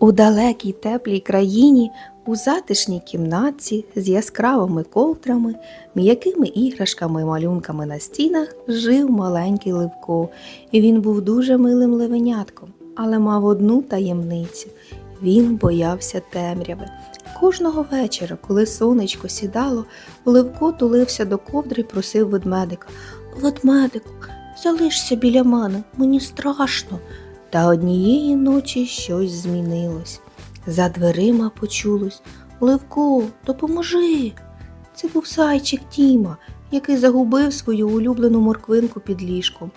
У далекій теплій країні, у затишній кімнатці з яскравими ковдрами, м'якими іграшками і малюнками на стінах жив маленький Левко, і він був дуже милим левенятком, але мав одну таємницю. Він боявся темряви. Кожного вечора, коли сонечко сідало, Левко тулився до ковдри і просив ведмедика Ведмедику, залишся біля мене, мені страшно. Та однієї ночі щось змінилось. За дверима почулось Левко, допоможи. Це був зайчик Тіма, який загубив свою улюблену морквинку під ліжком.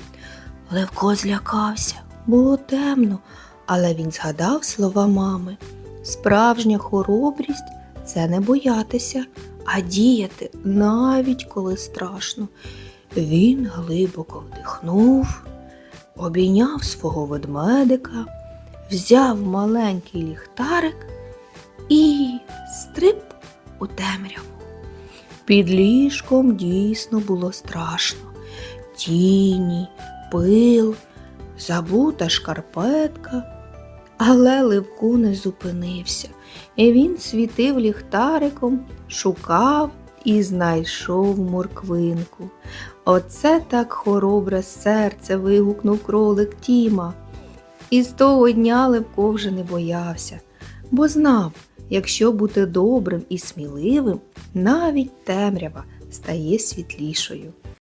Левко злякався, було темно, але він згадав слова мами. Справжня хоробрість це не боятися, а діяти навіть коли страшно. Він глибоко вдихнув, обійняв свого ведмедика, взяв маленький ліхтарик і стрип у темряву. Під ліжком дійсно було страшно. Тіні, пил, забута шкарпетка. Але Левку не зупинився, і він світив ліхтариком, шукав і знайшов морквинку. Оце так хоробре серце. вигукнув кролик Тіма. І з того дня Левко вже не боявся, бо знав, якщо бути добрим і сміливим, навіть темрява стає світлішою.